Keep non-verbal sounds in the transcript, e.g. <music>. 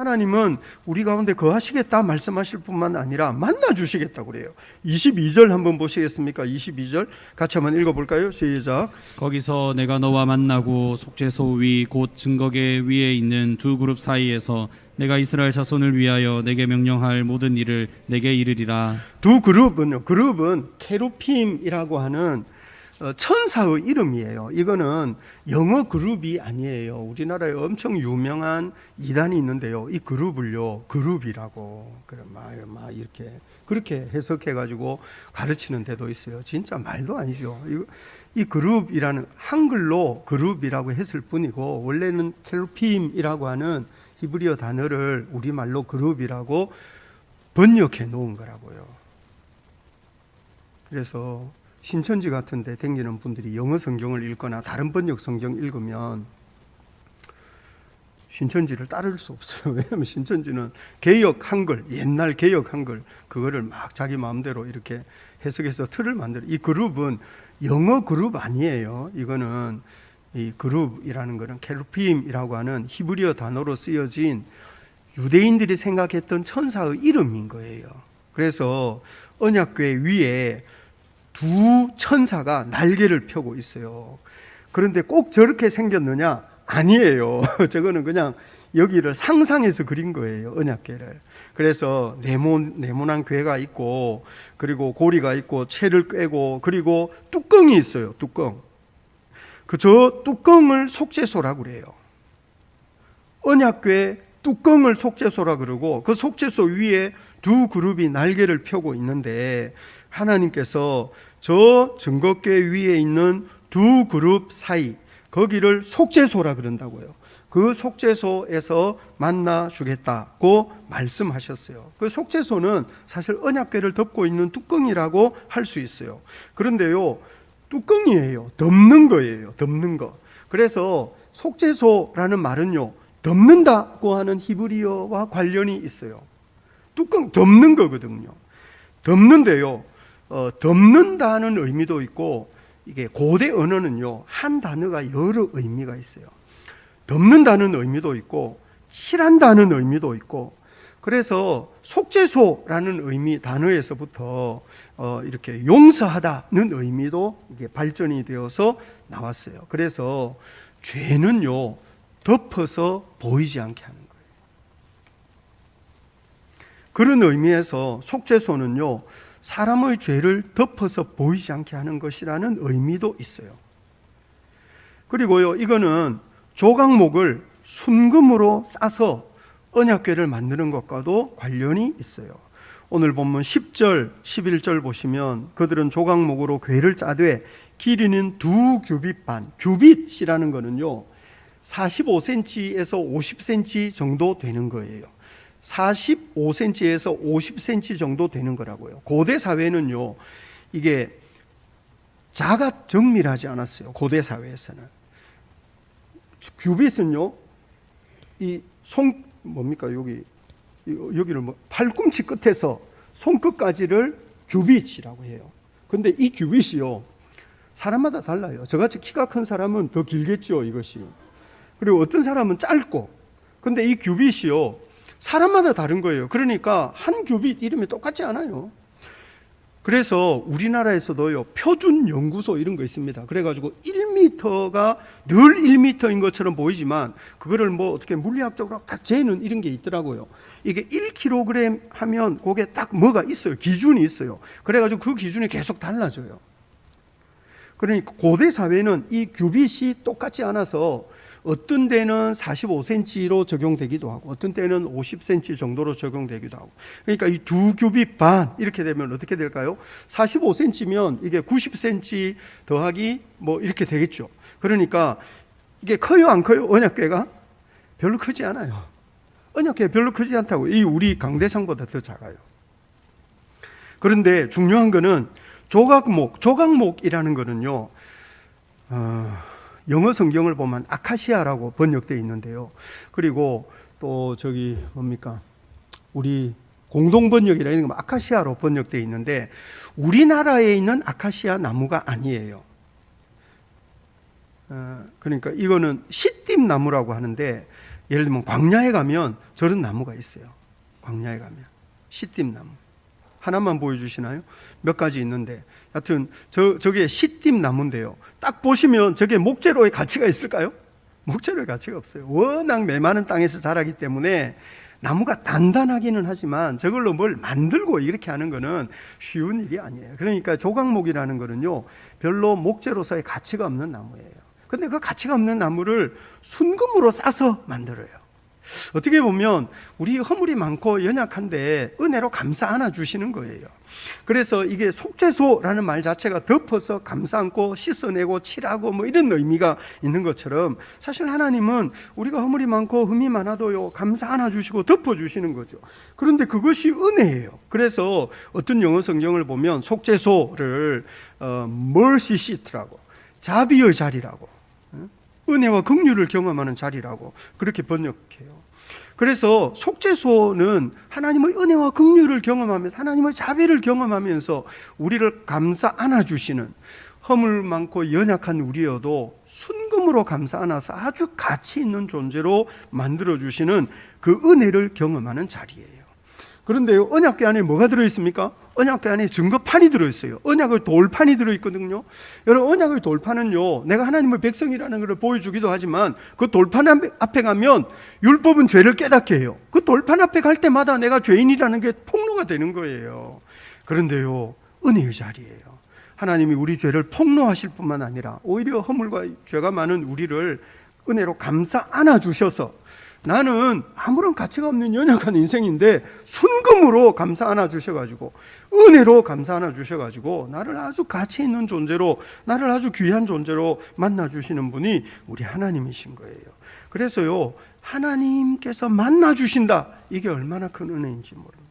하나님은 우리 가운데 거하시겠다 말씀하실 뿐만 아니라 만나 주시겠다 그래요. 22절 한번 보시겠습니까? 22절 같이 한번 읽어 볼까요? 시작. 거기서 내가 너와 만나고 속죄소 위 곧 증거계 위에 있는 두 그룹 사이에서 내가 이스라엘 자손을 위하여 내게 명령할 모든 일을 내게 이르리라 두 그룹은요. 그룹은 케루핌이라고 하는 어, 천사의 이름이에요. 이거는 영어 그룹이 아니에요. 우리나라에 엄청 유명한 이단이 있는데요. 이 그룹을요, 그룹이라고 그래 막, 막 이렇게 그렇게 해석해 가지고 가르치는 데도 있어요. 진짜 말도 아니죠. 이, 이 그룹이라는 한글로 그룹이라고 했을 뿐이고 원래는 케루핌이라고 하는 히브리어 단어를 우리말로 그룹이라고 번역해 놓은 거라고요. 그래서 신천지 같은 데 댕기는 분들이 영어 성경을 읽거나 다른 번역 성경 읽으면 신천지를 따를 수 없어요. <laughs> 왜냐하면 신천지는 개혁 한글, 옛날 개혁 한글 그거를 막 자기 마음대로 이렇게 해석해서 틀을 만들어. 이 그룹은 영어 그룹 아니에요. 이거는 이 그룹이라는 거는 케루핌이라고 하는 히브리어 단어로 쓰여진 유대인들이 생각했던 천사의 이름인 거예요. 그래서 언약궤 위에 두 천사가 날개를 펴고 있어요. 그런데 꼭 저렇게 생겼느냐? 아니에요. <laughs> 저거는 그냥 여기를 상상해서 그린 거예요. 언약궤를. 그래서 네모, 네모난 괴가 있고, 그리고 고리가 있고, 채를 꿰고, 그리고 뚜껑이 있어요. 뚜껑. 그 저 뚜껑을 속죄소라고 그래요. 언약궤 뚜껑을 속죄소라 그러고 그 속죄소 위에 두 그룹이 날개를 펴고 있는데 하나님께서 저 증거궤 위에 있는 두 그룹 사이 거기를 속죄소라 그런다고요. 그 속죄소에서 만나 주겠다고 말씀하셨어요. 그 속죄소는 사실 언약궤를 덮고 있는 뚜껑이라고 할 수 있어요. 그런데요. 뚜껑이에요. 덮는 거예요. 덮는 거. 그래서 속죄소라는 말은요. 덮는다고 하는 히브리어와 관련이 있어요. 뚜껑 덮는 거거든요. 덮는데요. 어, 덮는다는 의미도 있고 이게 고대 언어는요. 한 단어가 여러 의미가 있어요. 덮는다는 의미도 있고 칠한다는 의미도 있고 그래서 속죄소라는 의미 단어에서부터 어, 이렇게 용서하다는 의미도 이게 발전이 되어서 나왔어요. 그래서 죄는요 덮어서 보이지 않게 하는 거예요. 그런 의미에서 속죄소는요 사람의 죄를 덮어서 보이지 않게 하는 것이라는 의미도 있어요. 그리고요 이거는 조각목을 순금으로 싸서 언약궤를 만드는 것과도 관련이 있어요. 오늘 본문 10절, 11절 보시면 그들은 조각목으로 궤를 짜되 길이는 두 규빗 반. 규빗이라는 거는요. 45cm에서 50cm 정도 되는 거예요. 45cm에서 50cm 정도 되는 거라고요. 고대 사회는요. 이게 자가 정밀하지 않았어요. 고대 사회에서는. 규빗은요. 이 손 뭡니까 여기 여기를 뭐 팔꿈치 끝에서 손끝까지를 규빗이라고 해요. 근데 이 규빗이요 사람마다 달라요. 저같이 키가 큰 사람은 더 길겠죠 이것이. 그리고 어떤 사람은 짧고. 근데 이 규빗이요 사람마다 다른 거예요. 그러니까 한 규빗 이름이 똑같지 않아요. 그래서 우리나라에서도요 표준 연구소 이런 거 있습니다. 그래가지고 1m가 늘 1m인 것처럼 보이지만 그거를 뭐 어떻게 물리학적으로 딱 재는 이런 게 있더라고요. 이게 1kg 하면 그게 딱 뭐가 있어요. 기준이 있어요. 그래가지고 그 기준이 계속 달라져요. 그러니까 고대 사회는 이 규빗이 똑같지 않아서 어떤 때는 45cm로 적용되기도 하고 어떤 때는 50cm 정도로 적용되기도 하고 그러니까 이두 규빗 반 이렇게 되면 어떻게 될까요? 45cm면 이게 90cm 더하기 뭐 이렇게 되겠죠. 그러니까 이게 커요 안 커요? 언약궤가 별로 크지 않아요. 언약궤 별로 크지 않다고 이 우리 강대상보다 더 작아요. 그런데 중요한 거는 조각목 조각목이라는 거는요. 어, 영어 성경을 보면 아카시아라고 번역되어 있는데요. 그리고 또 저기 뭡니까? 우리 공동 번역이라 이런 거 아카시아로 번역되어 있는데 우리나라에 있는 아카시아 나무가 아니에요. 어, 그러니까 이거는 시띠 나무라고 하는데 예를 들면 광야에 가면 저런 나무가 있어요. 광야에 가면 시띠 나무 하나만 보여주시나요? 몇 가지 있는데 하여튼 저 저게 시띠 나무인데요. 딱 보시면 저게 목재로의 가치가 있을까요? 목재로의 가치가 없어요. 워낙 메마른 땅에서 자라기 때문에 나무가 단단하기는 하지만 저걸로 뭘 만들고 이렇게 하는 거는 쉬운 일이 아니에요. 그러니까 조각목이라는 거는요, 별로 목재로서의 가치가 없는 나무예요. 근데 그 가치가 없는 나무를 순금으로 싸서 만들어요. 어떻게 보면 우리 허물이 많고 연약한데 은혜로 감싸 안아 주시는 거예요. 그래서 이게 속죄소라는 말 자체가 덮어서 감싸 안고 씻어내고 칠하고 뭐 이런 의미가 있는 것처럼 사실 하나님은 우리가 허물이 많고 흠이 많아도요 감싸 안아 주시고 덮어 주시는 거죠. 그런데 그것이 은혜예요. 그래서 어떤 영어 성경을 보면 속죄소를 어, mercy seat라고 자비의 자리라고 은혜와 긍휼을 경험하는 자리라고 그렇게 번역해요. 그래서 속죄소는 하나님의 은혜와 긍휼을 경험하면서 하나님의 자비를 경험하면서 우리를 감싸 안아 주시는 허물 많고 연약한 우리여도 순금으로 감싸 안아서 아주 가치 있는 존재로 만들어 주시는 그 은혜를 경험하는 자리예요. 그런데요, 언약궤 안에 뭐가 들어 있습니까? 언약궤 안에 증거판이 들어있어요. 언약의 돌판이 들어있거든요. 여러분, 언약의 돌판은요, 내가 하나님의 백성이라는 것을 보여주기도 하지만 그 돌판 앞에- 가면 율법은 죄를 깨닫게 해요. 그 돌판 앞에 갈 때마다 내가 죄인이라는 게 폭로가 되는 거예요. 그런데요, 은혜의 자리예요. 하나님이 우리 죄를 폭로하실 뿐만 아니라 오히려 허물과 죄가 많은 우리를 은혜로 감싸 안아 주셔서 나는 아무런 가치가 없는 연약한 인생인데 순금으로 감싸 안아 주셔가지고 은혜로 감싸 안아 주셔가지고 나를 아주 가치 있는 존재로 나를 아주 귀한 존재로 만나 주시는 분이 우리 하나님이신 거예요. 그래서요 하나님께서 만나 주신다 이게 얼마나 큰 은혜인지 모릅니다.